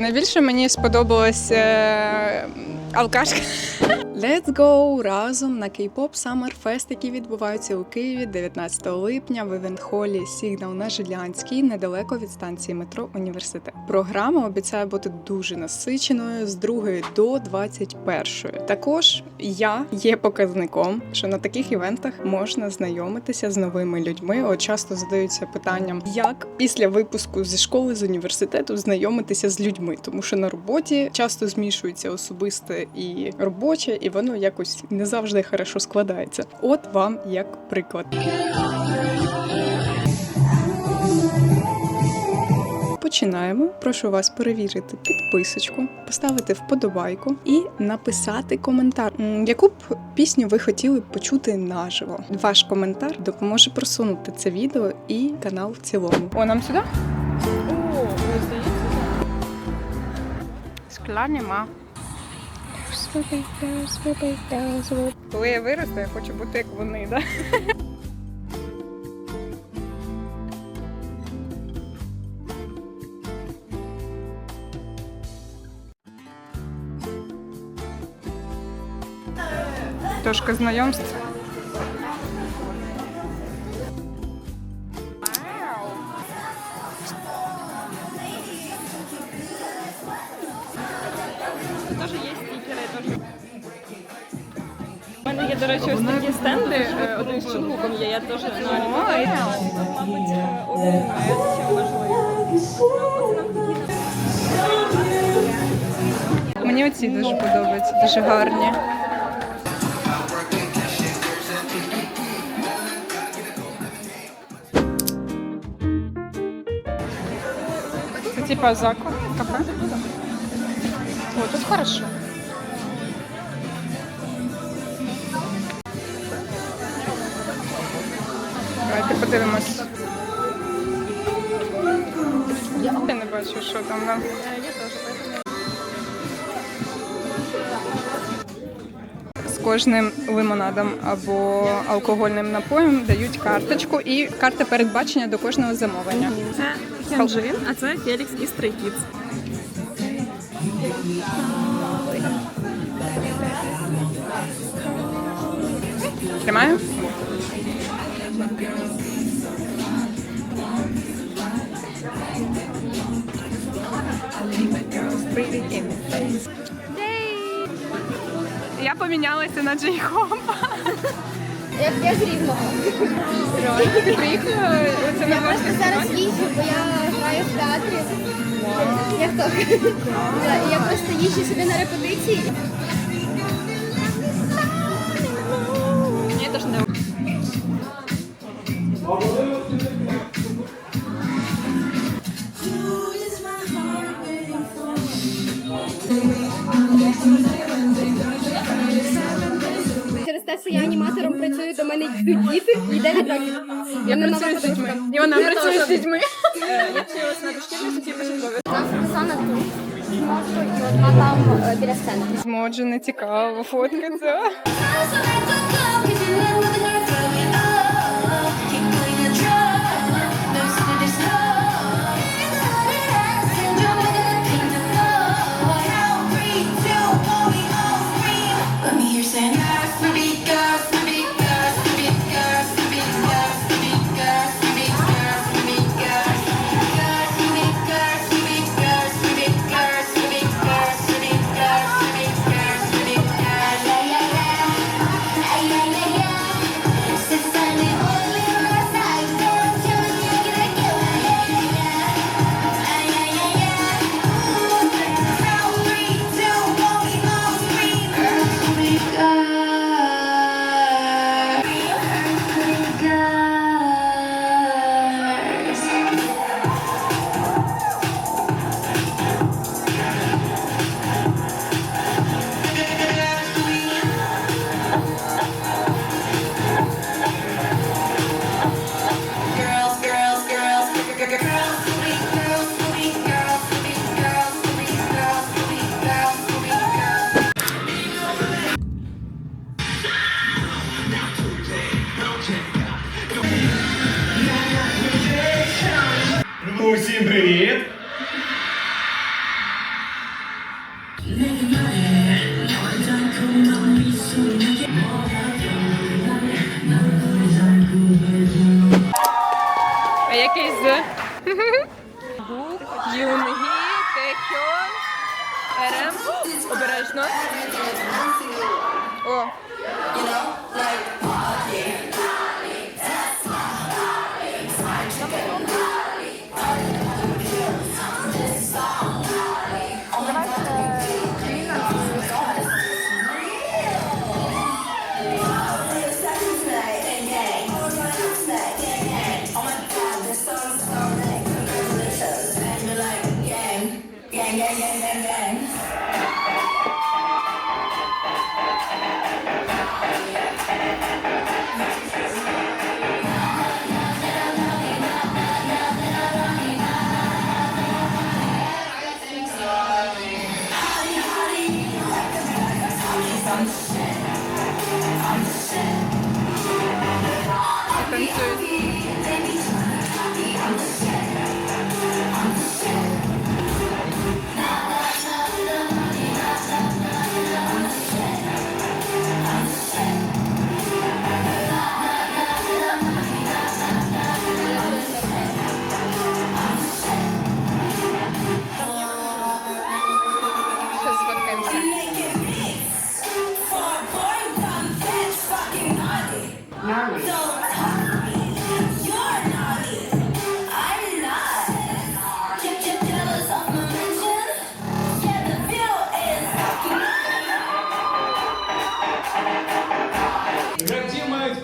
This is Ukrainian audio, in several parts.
Найбільше мені сподобалась е, алкашка. Let's go разом на K-pop Summer Fest, який відбувається у Києві 19 липня в івент-холі Сігнал на Жилянській, недалеко від станції метро Університет. Програма обіцяє бути дуже насиченою з 2 до 21. Також я є показником, що на таких івентах можна знайомитися з новими людьми. От часто задаються питанням, як після випуску зі школи з університету знайомитися з людьми, тому що на роботі часто змішується особисте і робоче, і воно якось не завжди хорошо складається. От вам як приклад. Починаємо. Прошу вас перевірити підписочку, поставити вподобайку і написати коментар, яку б пісню ви хотіли почути наживо. Ваш коментар допоможе просунути це відео і канал в цілому. О, нам сюди? О, здається. Скла нема. Коли я виросту, я хочу бути як вони, да? Трошки знайомств. Теж є до речі, ось такі стенди, е, один з чулком є, я теж на Ой. мабуть, один ще можливо. Мені оці дуже подобаються, дуже гарні. Це типа заклад, кафе. О, тут хорошо. Подивимось. Я не бачу, що там. Да. Я теж, з кожним лимонадом або алкогольним напоєм дають карточку і карта передбачення до кожного замовлення. Це Хенджин, а це Фелікс і Stray Тримаю? Я помінялася на Джейхопа. Я, я з Рівного. Ти приїхала? Це Я просто зараз їжджу, бо я граю в театрі. Я хто? Я просто їжджу собі на репетиції. Ні, теж не Через я аніматором працюю, до мене йдуть діти і 9 років. Я працюю з дітьми. І вона працює з дітьми. Я вчилася на дошкільній суті початкові. У нас Оксана тут. Можу, і одна там біля сцени. Змоджу, не цікаво, фоткаться. Усім привіт! Який з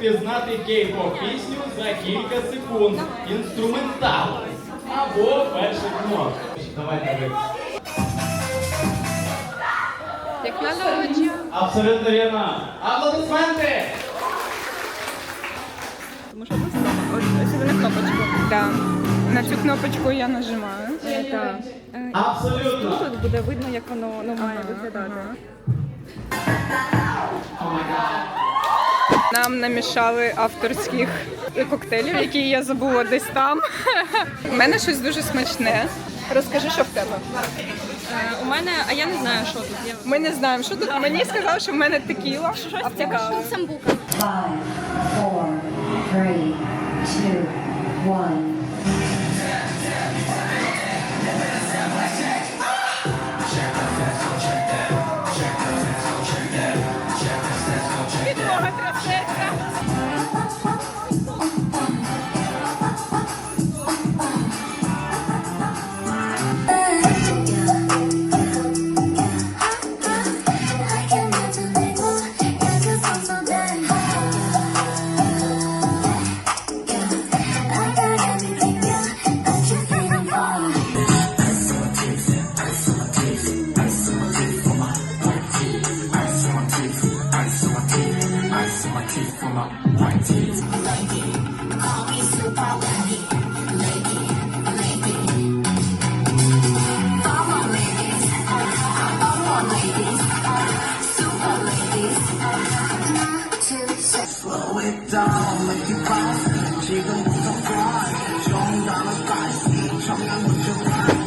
Гравці мають пізнати кей-поп пісню за кілька секунд. Інструментал. Або перший нот. Давайте ви. Як на лоджі. Абсолютно вірно. Аплодисменти! Тому що ось ось на кнопочку. Да. На цю кнопочку я нажимаю. Так. Абсолютно. Тут буде видно, як воно ну, має виглядати. Нам намішали авторських коктейлів, які я забула десь там. У мене щось дуже смачне. Розкажи, що в тебе. Е, У мене, а я не знаю, що тут. Я... Ми не знаємо, що тут. Мені сказали, що в мене текіла. Щось цікаве. Самбука. Five, four, three, two, one.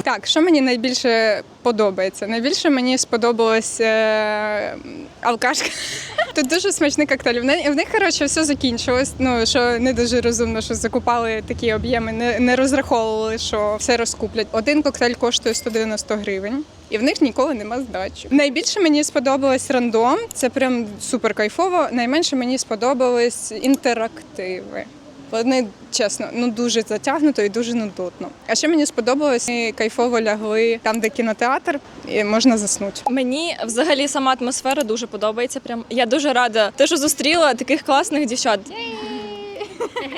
Так, що мені найбільше подобається? Найбільше мені сподобалась е, алкашка. Тут дуже смачний коктейль. В них, в них коротше, все закінчилось. Ну що не дуже розумно, що закупали такі об'єми, не, не розраховували, що все розкуплять. Один коктейль коштує 190 гривень. І в них ніколи нема здачі. Найбільше мені сподобалось рандом. Це прям супер кайфово. Найменше мені сподобались інтерактиви. Вони чесно, ну дуже затягнуто і дуже нудотно. А ще мені сподобалось, ми кайфово лягли там, де кінотеатр, і можна заснути. Мені взагалі сама атмосфера дуже подобається. Прям я дуже рада, те, що зустріла таких класних дівчат.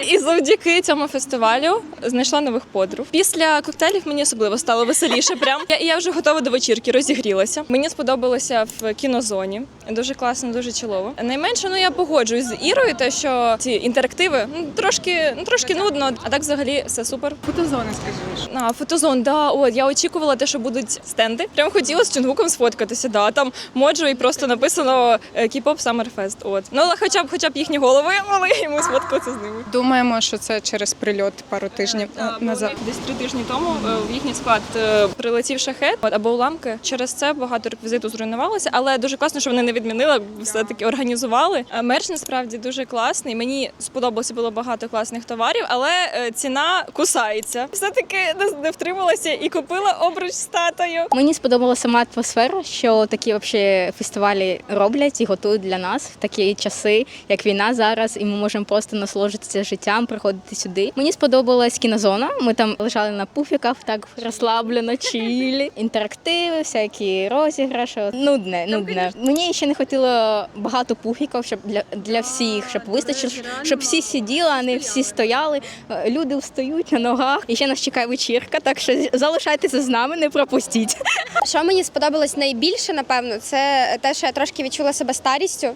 І завдяки цьому фестивалю знайшла нових подруг. Після коктейлів мені особливо стало веселіше. Прям я, я вже готова до вечірки, розігрілася. Мені сподобалося в кінозоні. Дуже класно, дуже чолово. Найменше ну я погоджуюсь з Ірою, те, що ці інтерактиви ну, трошки, ну трошки нудно. А так взагалі все супер. Фотозони, скажи. А, фотозон, да, от я очікувала те, що будуть стенди. Прям хотіла з Чунгуком сфоткатися. Да, там моджу і просто написано е, K-pop Summer Fest. От ну але хоча б хоча б їхні голови мали, і ми сфоткалися з ними. Живуть. Думаємо, що це через прильот пару тижнів е, Та, назад. у Десь три тижні тому е, в їхній склад е, прилетів шахет або уламки. Через це багато реквізиту зруйнувалося, але дуже класно, що вони не відмінили, все таки організували. Мерч насправді дуже класний. Мені сподобалося було багато класних товарів, але е, ціна кусається. Все таки не, не втрималася і купила обруч з татою. Мені сподобалася сама атмосфера, що такі вообще фестивалі роблять і готують для нас в такі часи, як війна зараз, і ми можемо просто насолоджуватися життям, приходити сюди. Мені сподобалась кінозона. Ми там лежали на пуфіках, так розслаблено, чилі, інтерактиви, всякі розіграші. Нудне, нудне. Мені ще не хотіло багато пуфіків, щоб для, для всіх, щоб вистачило, щоб всі сиділи, а не всі стояли. Е, Люди встають на ногах. І ще нас чекає вечірка, так що залишайтеся з нами, не пропустіть. Що мені сподобалось найбільше, напевно, це те, що я трошки відчула себе старістю.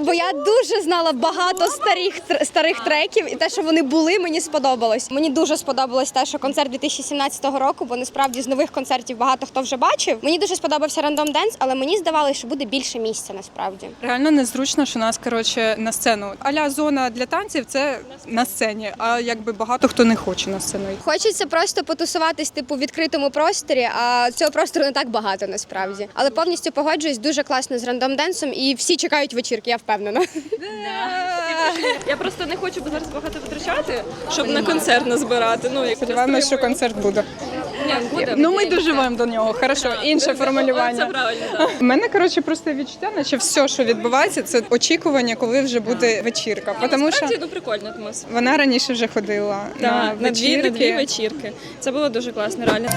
Бо я дуже знала багато старих старих треків, і те, що вони були, мені сподобалось. Мені дуже сподобалось те, що концерт 2017 року, бо насправді з нових концертів багато хто вже бачив. Мені дуже сподобався рандом денс, але мені здавалося, що буде більше місця насправді. Реально незручно, що нас коротше на сцену. Аля зона для танців це на сцені. А якби багато хто не хоче на сцену. Хочеться просто потусуватись типу в відкритому просторі, а цього простору не так багато насправді. Але повністю погоджуюсь дуже класно з рандом денсом, і всі чекають вечірки, я впевнена. Я просто не хочу зараз багато витрачати, щоб на концерт назбирати. Ну як Сподіваємось, що концерт буде. Ні, буде. Ну ми доживемо до нього. Хорошо, інше Це формулювання. правильно. так. У мене коротше просто відчуття, наче все, що відбувається, це очікування, коли вже буде вечірка. Тому що ну прикольно атмосфера. вона раніше вже ходила на на дві, на дві вечірки. вечірки. Це було дуже класно, реально.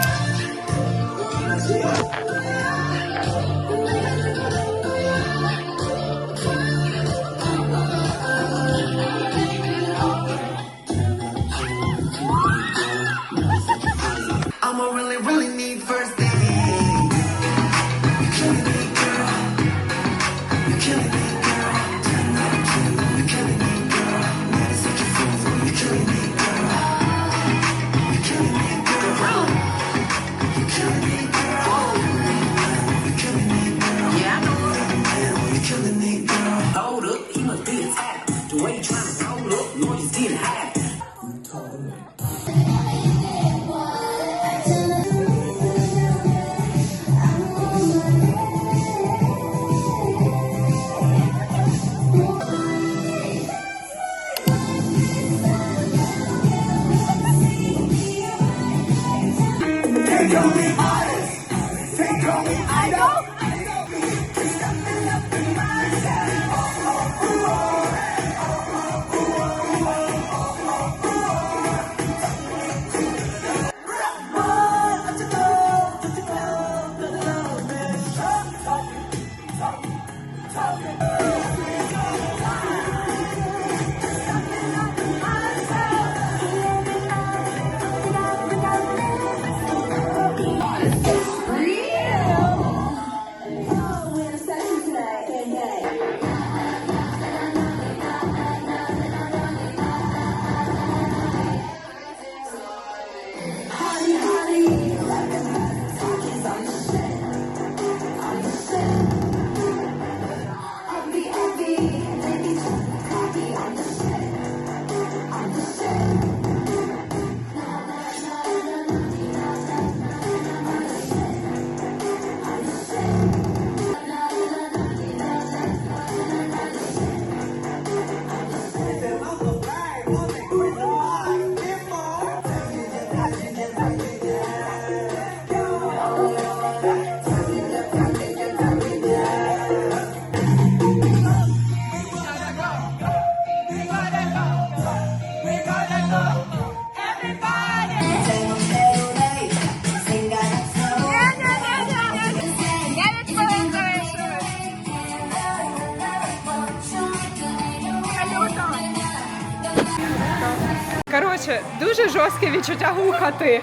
Жорстке відчуття гухати.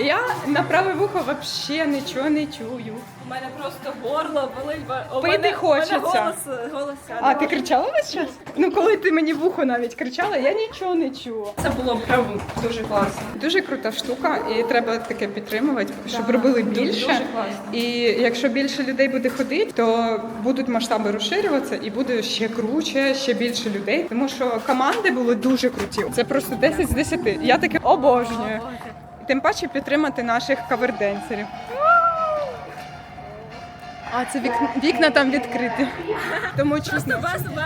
Я на праве вухо взагалі нічого не чую. У мене просто горло болить. бо- у Пити мене- хочеться. у мене голос, голос А ти кричала весь час? Ну коли ти мені в ухо навіть кричала, я нічого не чула. Це було прям дуже класно. Дуже крута штука, і треба таке підтримувати, щоб робили більше. дуже класно. І якщо більше людей буде ходити, то будуть масштаби розширюватися і буде ще круче, ще більше людей. Тому що команди були дуже круті. Це просто 10 з 10. Я таке обожнюю. Тим паче підтримати наших каверденсерів. А це вікна, вікна там відкриті. Тому чесно.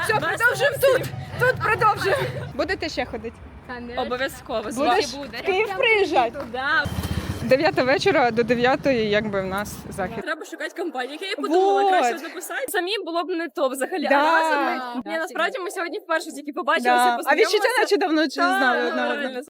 Все, продовжуємо тут. Тут продовжуємо. Будете ще ходити? Обов'язково. Будеш в Київ приїжджати? 9 вечора до 9 якби в нас захід. Треба шукати компанію. Я і подумала, Вот. краще записати. Самі було б не то взагалі. Да. А разом ми... Ні, насправді ми сьогодні вперше тільки побачилися, Да. А познайомилися. відчуття наче давно чи знали одного.